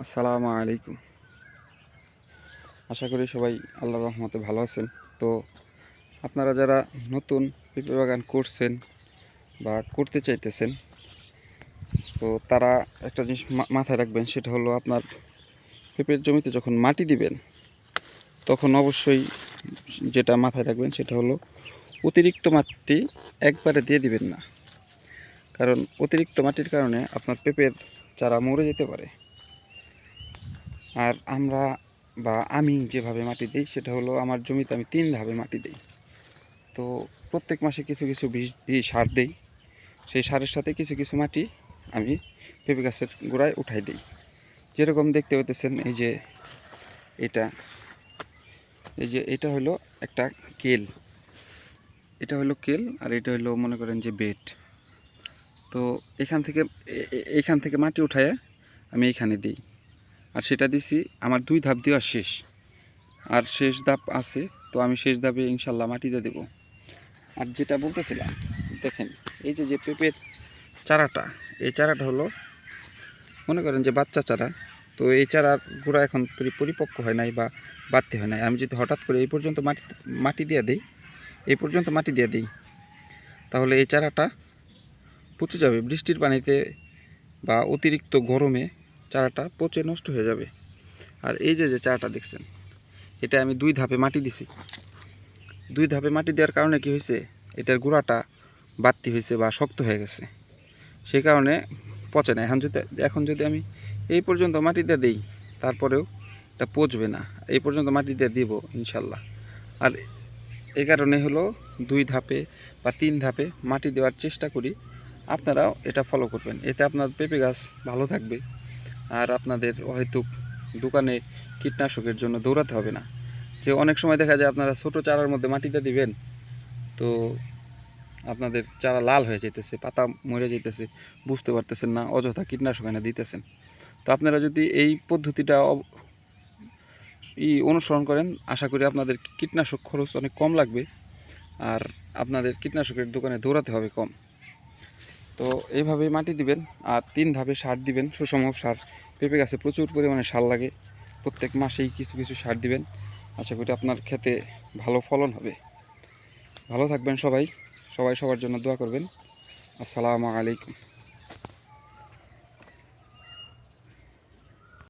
আসসালামু আলাইকুম। আশা করি সবাই আল্লাহর রহমতে ভালো আছেন। তো আপনারা যারা নতুন পেঁপে বাগান করছেন বা করতে চাইতেছেন, তো তারা একটা জিনিস মাথায় রাখবেন, সেটা হলো আপনার পেঁপের জমিতে যখন মাটি দিবেন, তখন অবশ্যই যেটা মাথায় রাখবেন সেটা হলো অতিরিক্ত মাটি একবারে দিয়ে দিবেন না। কারণ অতিরিক্ত মাটির কারণে আপনার পেঁপের চারা মরে যেতে পারে। আর আমরা বা আমি যেভাবে মাটি দিই, সেটা হলো আমার জমিতে আমি তিন ধাপে মাটি দিই। তো প্রত্যেক মাসে কিছু কিছু বীজ দিয়ে সার দিই। সেই সারের সাথে কিছু কিছু মাটি আমি পেঁপে গাছের গোড়ায় উঠাই দিই। যেরকম দেখতে পেতেছেন এই যে এটা, এই যে এটা হলো একটা কেল। এটা হলো কেল আর এটা হলো মনে করেন যে বেড। তো এখান থেকে এখান থেকে মাটি উঠায় আমি এখানে দিই। আর সেটা দিছি, আমার দুই ধাপ দেওয়া শেষ। আর শেষ ধাপ আছে, তো আমি শেষ ধাপে ইনশাল্লাহ মাটিতে দেব। আর যেটা বলতেছিলাম, দেখেন, এই যে যে পেঁপের চারাটা, এই চারাটা হলো, মনে করেন যে বাচ্চা চারা, তো এই চারার গোড়া এখন পরিপক্ক হয় নাই বা বাড়তে হয় নাই। আমি যদি হঠাৎ করে এই পর্যন্ত মাটি মাটি দিয়ে দিই, এই পর্যন্ত মাটি দিয়ে দিই, তাহলে এই চারাটা পচে যাবে। বৃষ্টির পানিতে বা অতিরিক্ত গরমে চারাটা পচে নষ্ট হয়ে যাবে। আর এই যে যে চারাটা দেখছেন, এটা আমি দুই ধাপে মাটি দিছি। দুই ধাপে মাটি দেওয়ার কারণে কি হয়েছে, এটার গোড়াটা বাড়তি হয়েছে বা শক্ত হয়ে গেছে। সেই কারণে পচে না। এখন যদি এখন যদি আমি এই পর্যন্ত মাটি দিয়ে দিই, তারপরেও এটা পচবে না। এই পর্যন্ত মাটি দিয়ে দিব, ইনশাল্লাহ। আর এই কারণে হলো দুই ধাপে বা তিন ধাপে মাটি দেওয়ার চেষ্টা করি। আপনারাও এটা ফলো করবেন। এতে আপনার পেঁপে গাছ ভালো থাকবে। আর আপনাদের হয়তো দোকানে কীটনাশকের জন্য দৌড়াতে হবে না। যে অনেক সময় দেখা যায় আপনারা ছোট চারার মধ্যে মাটিতে দিবেন, তো আপনাদের চারা লাল হয়ে যেতেছে পাতা মরে যেতেছে বুঝতে পারতেছেন না, অযথা কীটনাশক এনে দিতেছেন। তো আপনারা যদি এই পদ্ধতিটা ই অনুসরণ করেন, আশা করি আপনাদের কীটনাশক খরচ অনেক কম লাগবে, আর আপনাদের কীটনাশকের দোকানে দৌড়াতে হবে কম। তো এইভাবে মাটি দিবেন আর তিন ধাপে সার দিবেন সুষম সার। পেঁপে গাছে প্রচুর পরিমাণে সার লাগে। প্রত্যেক মাসেই কিছু কিছু সার দিবেন। আশা করি আপনার খেতে ভালো ফলন হবে। ভালো থাকবেন সবাই। সবাই সবার জন্য দোয়া করবেন। আসসালামু আলাইকুম।